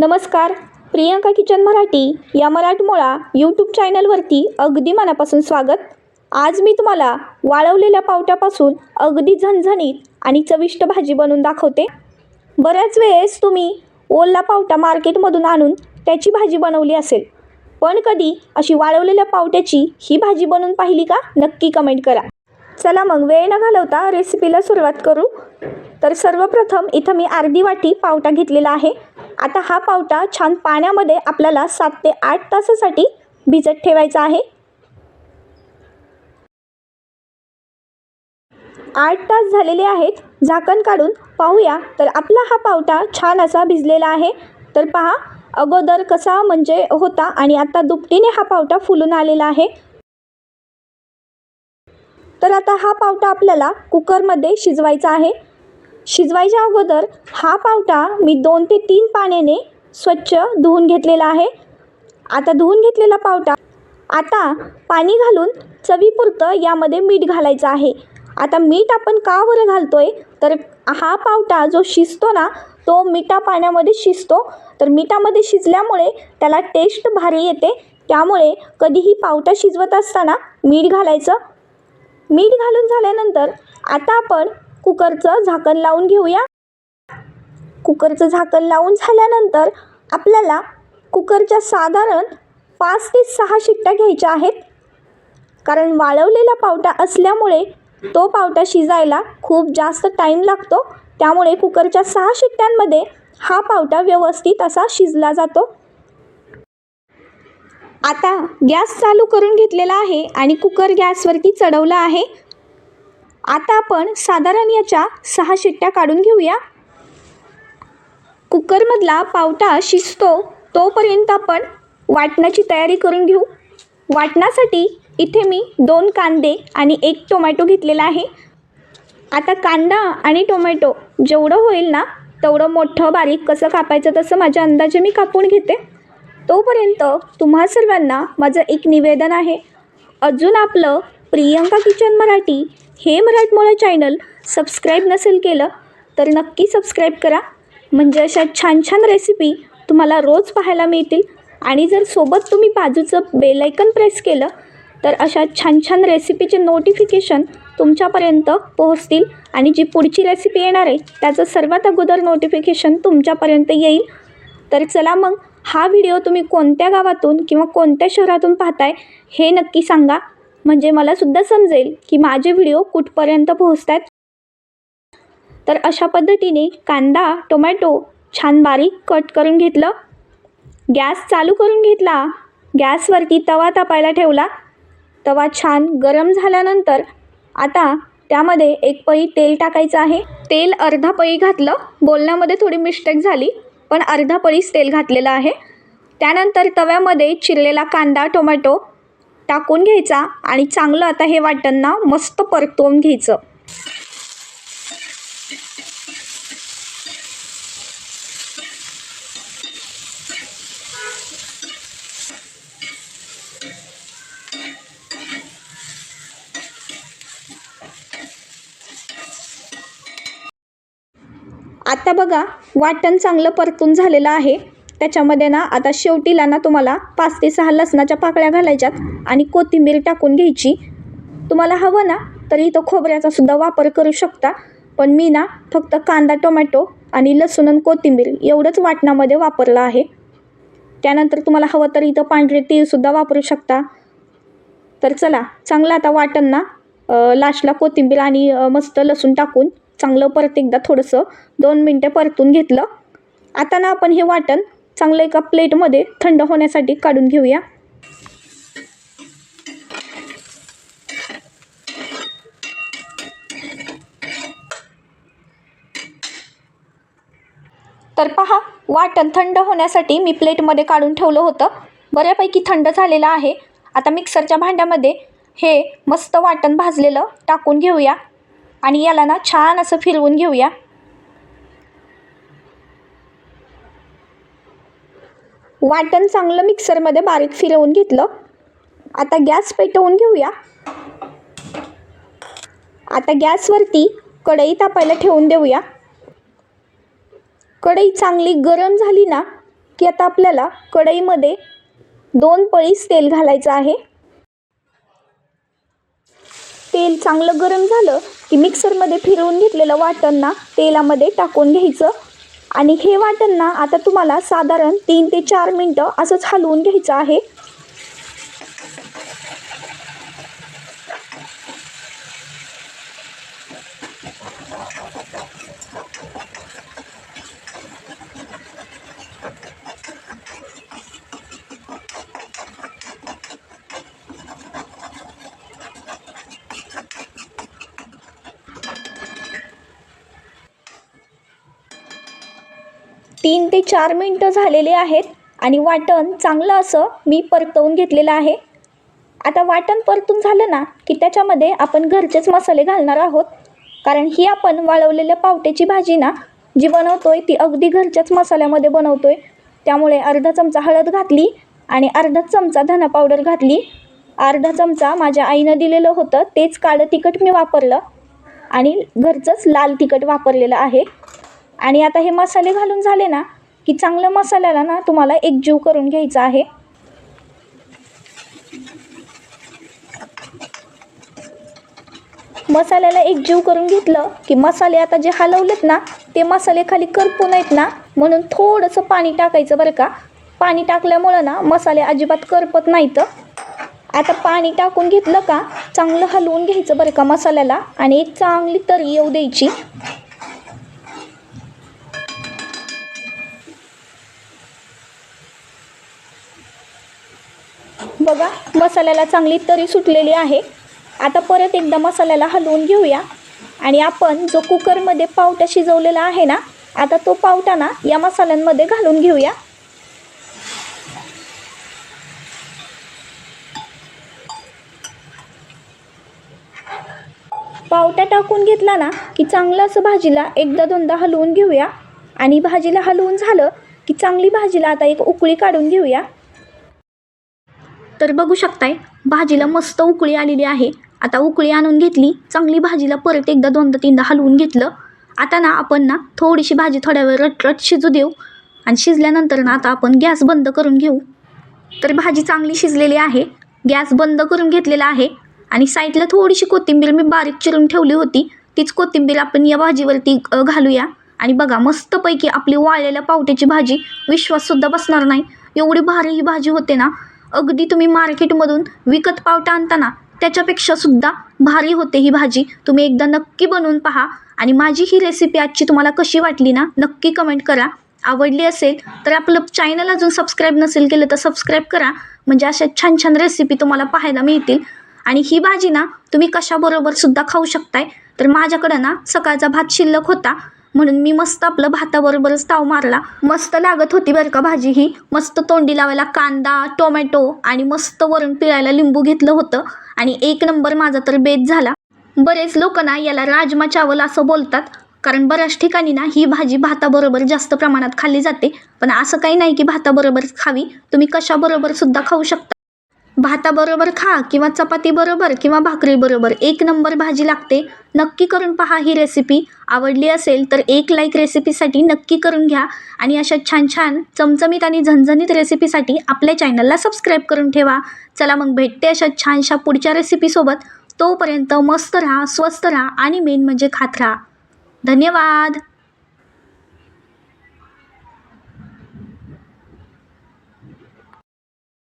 नमस्कार प्रियंका किचन मराठी या मराठमोळा यूट्यूब चॅनलवरती अगदी मनापासून स्वागत. आज मी तुम्हाला वाळवलेल्या पावट्यापासून अगदी झणझणीत आणि चविष्ट भाजी बनवून दाखवते. बऱ्याच वेळेस तुम्ही ओला पावटा मार्केटमधून आणून त्याची भाजी बनवली असेल. पण कधी अशी वाळवलेल्या पावट्याची ही भाजी बनवून पाहिली का? नक्की कमेंट करा. चला मग वेळ न घालवता रेसिपीला सुरुवात करू. तर सर्वप्रथम इथं मी अर्धी वाटी पावटा घेतलेला आहे. आता हा पावटा छान पाण्यामध्ये आपल्याला सात ते आठ तासासाठी भिजत ठेवायचा आहे. आठ तास झालेले आहेत. झाकण काढून पाहूया. तर आपला हा पावटा छान असा भिजलेला आहे. तर पहा अगोदर कसा म्हणजे होता आणि आता दुपटीने हा पावटा फुलून आलेला आहे. तर आता हा पावटा आपल्याला कुकरमध्ये शिजवायचा आहे. शिजवायच्या अगोदर हा पावटा मी दोन ते तीन पाण्याने स्वच्छ धुवून घेतलेला आहे. आता धुवून घेतलेला पावटा आता पाणी घालून चवीपुरतं यामध्ये मीठ घालायचं आहे. आता मीठ आपण का बरं घालतो आहे तर हा पावटा जो शिजतो ना तो मिठा पाण्यामध्ये शिजतो. तर मिठामध्ये शिजल्यामुळे त्याला टेस्ट भारी येते. त्यामुळे कधीही पावटा शिजवत असताना मीठ घालायचं. मीठ घालून झाल्यानंतर आता आपण कुकरचं झाकण लावून घेऊया. कुकरचं झाकण लावून झाल्यानंतर आपल्याला कुकरच्या साधारण पाच ते सहा शिट्ट्या घ्यायच्या आहेत. कारण वाळवलेला पावटा असल्यामुळे तो पावटा शिजायला खूप जास्त टाईम लागतो. त्यामुळे कुकरच्या सहा शिट्ट्यांमध्ये हा पावटा व्यवस्थित असा शिजला जातो. आता गॅस चालू करून घेतलेला आहे आणि कुकर गॅसवरती चढवला आहे. आता आपण साधारण याच्या सहा शिट्ट्या काढून घेऊया. कुकरमधला पावटा शिजतो तोपर्यंत आपण वाटणाची तयारी करून घेऊ. वाटणासाठी इथे मी दोन कांदे आणि एक टोमॅटो घेतलेला आहे. आता कांदा आणि टोमॅटो जेवढं होईल ना तेवढं मोठं बारीक कसं कापायचं तसं माझ्या अंदाजे मी कापून घेते. तोपर्यंत तुम्हा सर्वांना माझं एक निवेदन आहे. अजून आपलं प्रियंका किचन मराठी हे मराठमोळं चॅनल सबस्क्राईब नसेल केलं तर नक्की सबस्क्राईब करा. म्हणजे अशा छान छान रेसिपी तुम्हाला रोज पाहायला मिळतील. आणि जर सोबत तुम्ही बाजूचं बेलायकन प्रेस केलं तर अशा छान छान रेसिपीचे नोटिफिकेशन तुमच्यापर्यंत पोहोचतील. आणि जी पुढची रेसिपी येणार आहे त्याचं सर्वात अगोदर नोटिफिकेशन तुमच्यापर्यंत येईल. तर चला मग हा व्हिडिओ तुम्ही कोणत्या गावातून किंवा कोणत्या शहरातून पाहताय हे नक्की सांगा. म्हणजे मलासुद्धा समजेल की माझे व्हिडिओ कुठपर्यंत पोहोचत आहेत तर अशा पद्धतीने कांदा टोमॅटो छान बारीक कट करून घेतलं. गॅस चालू करून घेतला. गॅसवरती तवा तापायला ठेवला. तवा छान गरम झाल्यानंतर आता त्यामध्ये एक पळी तेल टाकायचं आहे. तेल अर्धा पळी घातलं. बोलण्यामध्ये थोडी मिस्टेक झाली. पण अर्धा पळीस तेल घातलेलं आहे. त्यानंतर तव्यामध्ये चिरलेला कांदा टोमॅटो टाकून घ्यायचा आणि चांगलं आता हे वाटण मस्त परतवून घ्यायचं. आता बघा वाटण चांगलं परतून झालेलं आहे. त्याच्यामध्ये ना आता शेवटीला ना तुम्हाला पाच ते सहा लसणाच्या पाकळ्या घालायच्यात आणि कोथिंबीर टाकून घ्यायची. तुम्हाला हवं ना तर इथं खोबऱ्याचा सुद्धा वापर करू शकता. पण मी ना फक्त कांदा टोमॅटो आणि लसूण आणि कोथिंबीर एवढंच वाटणामध्ये वापरलं आहे. त्यानंतर तुम्हाला हवं तर इथं पांढरे तीळसुद्धा वापरू शकता. तर चला चांगलं आता वाटण ना लास्टला कोथिंबीर आणि मस्त लसूण टाकून चांगलं परत एकदा थोडंसं दोन मिनटं परतून घेतलं. आता ना आपण हे वाटण चांगलं एका प्लेटमध्ये थंड होण्यासाठी काढून घेऊया. तर पहा वाटण थंड होण्यासाठी मी प्लेटमध्ये काढून ठेवलं होतं. बऱ्यापैकी थंड झालेलं आहे. आता मिक्सरच्या भांड्यामध्ये हे मस्त वाटण भाजलेलं टाकून घेऊया. आणि याला ना छान असं फिरवून घेऊया. वाटण चांगलं मिक्सरमध्ये बारीक फिरवून घेतलं. आता गॅस पेटवून घेऊया. आता गॅसवरती कढई तापायला ठेवून देऊया. कढई चांगली गरम झाली ना की आता आपल्याला कढईमध्ये दोन पळीस तेल घालायचं आहे. तेल चांगलं गरम झालं की मिक्सरमध्ये फिरवून घेतलेलं वाटणना तेलामध्ये टाकून घ्यायचं. आणि हे वाटणना आता तुम्हाला साधारण तीन ते चार मिनटं असंच हलवून घ्यायचं आहे. तीन ते चार मिनटं झालेले आहेत आणि वाटण चांगलं असं मी परतवून घेतलेलं आहे. आता वाटण परतून झालं ना की त्याच्यामध्ये आपण घरचेच मसाले घालणार आहोत. कारण ही आपण वाळवलेल्या पावट्याची भाजी ना जी बनवतोय ती अगदी घरच्याच मसाल्यामध्ये बनवतोय. त्यामुळे अर्धा चमचा हळद घातली आणि अर्धा चमचा धना पावडर घातली. अर्धा चमचा माझ्या आईनं दिलेलं होतं तेच काळं तिखट मी वापरलं. आणि घरचंच लाल तिखट वापरलेलं आहे. आणि आता हे मसाले घालून झाले ना की चांगलं मसाल्याला ना तुम्हाला एकजीव करून घ्यायचं आहे. मसाल्याला एकजीव करून घेतलं की मसाले आता जे हलवलेत ना ते मसाले खाली करपू नयेत ना म्हणून थोडंसं पाणी टाकायचं बरं का. पाणी टाकल्यामुळं ना मसाले अजिबात करपत नाहीत. आता पाणी टाकून घेतलं का चांगलं हलवून घ्यायचं बरं का मसाल्याला आणि एक चांगली तरी येऊ द्यायची. बघा मसाल्याला चांगली तरी सुटलेली आहे. आता परत एकदा मसाल्याला हलवून घेऊया. आणि आपण जो कुकरमध्ये पावटा शिजवलेला आहे ना आता तो पावटा ना या मसाल्यांमध्ये घालून घेऊया. पावटा टाकून घेतला ना की चांगलं असं भाजीला एकदा दोनदा हलवून घेऊया. आणि भाजीला हलवून झालं की चांगली भाजीला आता एक उकळी काढून घेऊया. तर बघू शकताय भाजीला मस्त उकळी आलेली आहे. आता उकळी आणून घेतली चांगली भाजीला परत एकदा दोनदा तीनदा हलवून घेतलं. आता ना आपण ना थोडीशी भाजी थोड्या वेळ रटरट शिजू देऊ. आणि शिजल्यानंतर ना आता आपण गॅस बंद करून घेऊ. तर भाजी चांगली शिजलेली आहे. गॅस बंद करून घेतलेला आहे. आणि साईडला थोडीशी कोथिंबीर मी बारीक चिरून ठेवली होती. तीच कोथिंबीर आपण या भाजीवरती घालूया. आणि बघा मस्तपैकी आपली वाळलेल्या पावट्याची भाजी विश्वाससुद्धा बसणार नाही. एवढी भारी ही भाजी होते ना अगदी तुम्ही मार्केटमधून विकत पावटा आणताना त्याच्यापेक्षा सुद्धा भारी होते ही भाजी. तुम्ही एकदा नक्की बनवून पहा आणि माझी ही रेसिपी आजची तुम्हाला कशी वाटली ना नक्की कमेंट करा. आवडली असेल तर आपलं चॅनल अजून सबस्क्राईब नसेल केलं तर सबस्क्राईब करा. म्हणजे अशा छान छान रेसिपी तुम्हाला पाहायला मिळतील. आणि ही भाजी ना तुम्ही कशाबरोबर सुद्धा खाऊ शकताय? तर माझ्याकडं ना सकाळचा भात शिल्लक होता. म्हणून मी मस्त आपलं भाताबरोबरच ताव मारला. मस्त लागत होती बरं का भाजी ही. मस्त तोंडी लावायला कांदा टोमॅटो आणि मस्त वरून पिळायला लिंबू घेतलं होतं. आणि एक नंबर माझा तर बेत झाला. बरेच लोक ना याला राजमा चावल असं बोलतात. कारण बऱ्याच ठिकाणी ना ही भाजी भाताबरोबर जास्त प्रमाणात खाल्ली जाते. पण असं काही नाही की भाताबरोबर खावी. तुम्ही कशाबरोबर सुद्धा खाऊ शकता. भाताबरोबर खा किंवा चपातीबरोबर किंवा भाकरीबरोबर एक नंबर भाजी लागते. नक्की करून पहा ही रेसिपी आवडली असेल तर एक लाईक रेसिपीसाठी नक्की करून घ्या. आणि अशा छान छान चमचमीत आणि झणझणीत रेसिपीसाठी आपल्या चॅनलला सबस्क्राईब करून ठेवा. चला मग भेटते अशा छानशा पुढच्या रेसिपीसोबत तोपर्यंत मस्त राहा स्वस्त राहा आणि मेन म्हणजे खात राहा. धन्यवाद!